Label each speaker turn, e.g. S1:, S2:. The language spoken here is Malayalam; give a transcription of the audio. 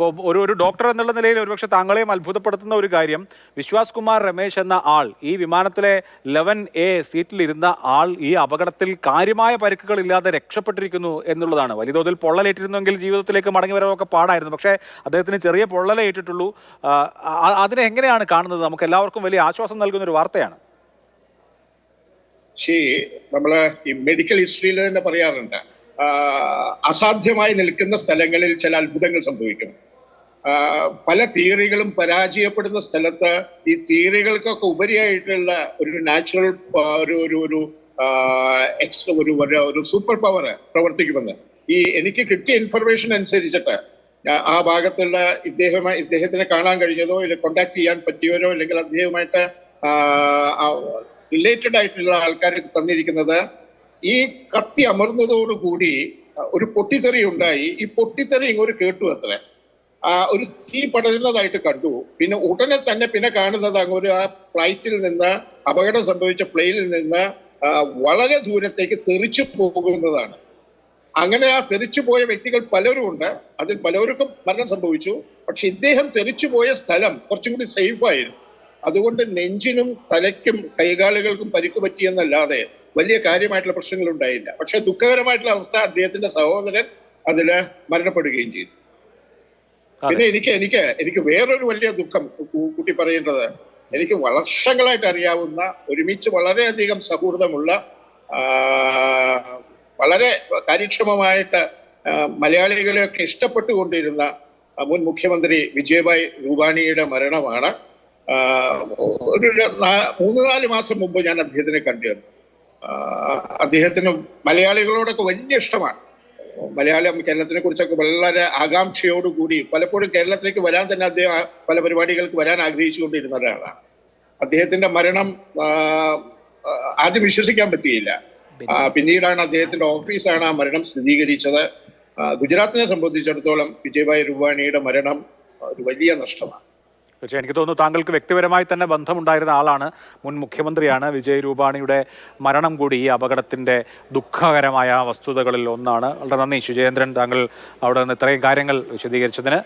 S1: ഇപ്പോൾ ഒരു ഒരു ഡോക്ടർ എന്നുള്ള നിലയിൽ ഒരുപക്ഷെ താങ്കളെയും അത്ഭുതപ്പെടുത്തുന്ന ഒരു കാര്യം. വിശ്വാസ് കുമാർ രമേശ് എന്ന ആൾ ഈ വിമാനത്തിലെ ലെവൻ എ സീറ്റിലിരുന്ന ആൾ ഈ അപകടത്തിൽ കാര്യമായ പരിക്കുകൾ ഇല്ലാതെ രക്ഷപ്പെട്ടിരിക്കുന്നു എന്നുള്ളതാണ്. വലിയ തോതിൽ പൊള്ളലേറ്റിരുന്നെങ്കിൽ ജീവിതത്തിലേക്ക് മടങ്ങി വരവൊക്കെ പാടായിരുന്നു. പക്ഷേ അദ്ദേഹത്തിന് ചെറിയ പൊള്ളലേ ഏറ്റിട്ടുള്ളൂ. ആ, ആ- അതിനെ എങ്ങനെയാണ് കാണുന്നത്? നമുക്ക് എല്ലാവർക്കും വലിയ ആശ്വാസം നൽകുന്ന ഒരു വാർത്തയാണ്
S2: ശരി ഈ മെഡിക്കൽ ഹിസ്റ്ററിയിൽ തന്നെ പറയാറുണ്ട്. അസാധ്യമായി നിൽക്കുന്ന സ്ഥലങ്ങളിൽ ചില അത്ഭുതങ്ങൾ സംഭവിക്കും. പല തിയറികളും പരാജയപ്പെടുന്ന സ്ഥലത്ത് ഈ തിയറികൾക്കൊക്കെ ഉപരിയായിട്ടുള്ള ഒരു നാച്ചുറൽ ഒരു ഒരു ഒരു ഒരു ഒരു- സൂപ്പർ പവർ പ്രവർത്തിക്കുമെന്ന്. ഈ എനിക്ക് കിട്ടിയ ഇൻഫർമേഷൻ അനുസരിച്ചിട്ട് ആ- ഭാഗത്തുള്ള ഇദ്ദേഹമായി ഇദ്ദേഹത്തിനെ കാണാൻ കഴിഞ്ഞതോ ഇല്ല കോണ്ടാക്ട് ചെയ്യാൻ പറ്റിയവരോ അല്ലെങ്കിൽ അദ്ദേഹവുമായിട്ട് റിലേറ്റഡ് ആയിട്ടുള്ള ആൾക്കാർ തന്നിരിക്കുന്നത് ഈ കത്തി അമർന്നതോടുകൂടി ഒരു പൊട്ടിത്തെറി ഉണ്ടായി. ഈ പൊട്ടിത്തെറി ഇങ്ങോട്ട് കേട്ടു അത്ര. ഒരു തീ പടരുന്നതായിട്ട് കണ്ടു. പിന്നെ ഉടനെ തന്നെ പിന്നെ കാണുന്നത് അങ്ങൊരു ആ ഫ്ലൈറ്റിൽ നിന്ന് അപകടം സംഭവിച്ച പ്ലെയിനിൽ നിന്ന് വളരെ ദൂരത്തേക്ക് തെറിച്ചു പോകുന്നതാണ്. അങ്ങനെ ആ തെറിച്ചു പോയ വ്യക്തികൾ പലരും ഉണ്ട്. അതിൽ പലർക്കും മരണം സംഭവിച്ചു. പക്ഷെ ഇദ്ദേഹം തെറിച്ചു പോയ സ്ഥലം കുറച്ചും കൂടി സേഫായിരുന്നു അതുകൊണ്ട് നെഞ്ചിനും തലയ്ക്കും കൈകാലുകൾക്കും പരിക്ക് പറ്റിയെന്നല്ലാതെ വലിയ കാര്യമായിട്ടുള്ള പ്രശ്നങ്ങൾ ഉണ്ടായില്ല. പക്ഷെ ദുഃഖകരമായിട്ടുള്ള അവസ്ഥ അദ്ദേഹത്തിന്റെ സഹോദരൻ അതിൽ മരണപ്പെടുകയും ചെയ്തു. പിന്നെ എനിക്ക് എനിക്ക് എനിക്ക് വേറൊരു വലിയ ദുഃഖം കൂട്ടി പറയേണ്ടത് എനിക്ക് വർഷങ്ങളായിട്ട് അറിയാവുന്ന ഒരുമിച്ച് വളരെയധികം സൗഹൃദമുള്ള വളരെ കാര്യക്ഷമമായിട്ട് മലയാളികളെയൊക്കെ ഇഷ്ടപ്പെട്ടുകൊണ്ടിരുന്ന മുൻ മുഖ്യമന്ത്രി വിജയഭായ് രൂപാണിയുടെ മരണമാണ്. ഒരു മൂന്ന് നാല് മാസം മുമ്പ് ഞാൻ അദ്ദേഹത്തിനെ കണ്ടിരുന്നു. അദ്ദേഹത്തിന് മലയാളികളോടൊക്കെ വലിയ ഇഷ്ടമാണ്. മലയാളം കേരളത്തിനെ കുറിച്ചൊക്കെ വളരെ ആകാംക്ഷയോടുകൂടി പലപ്പോഴും കേരളത്തിലേക്ക് വരാൻ തന്നെ അദ്ദേഹം പല പരിപാടികൾക്ക് വരാൻ ആഗ്രഹിച്ചുകൊണ്ടിരുന്ന ഒരാളാണ്. അദ്ദേഹത്തിന്റെ മരണം ആദ്യം വിശ്വസിക്കാൻ പറ്റിയില്ല. പിന്നീടാണ് അദ്ദേഹത്തിന്റെ ഓഫീസാണ് ആ മരണം സ്ഥിരീകരിച്ചത്. ഗുജറാത്തിനെ സംബന്ധിച്ചിടത്തോളം വിജയഭായ് രൂപാണിയുടെ മരണം ഒരു വലിയ നഷ്ടമാണ്.
S1: പക്ഷേ എനിക്ക് തോന്നുന്നു താങ്കൾക്ക് വ്യക്തിപരമായി തന്നെ ബന്ധമുണ്ടായിരുന്ന ആളാണ് മുൻ മുഖ്യമന്ത്രിയാണ്. വിജയ് രൂപാണിയുടെ മരണം കൂടി ഈ അപകടത്തിന്റെ ദുഃഖകരമായ വസ്തുതകളിൽ ഒന്നാണ്. വളരെ നന്ദി ശുചേന്ദ്രൻ താങ്കൾ അവിടെ നിന്ന് ഇത്രയും കാര്യങ്ങൾ വിശദീകരിച്ചതിന്.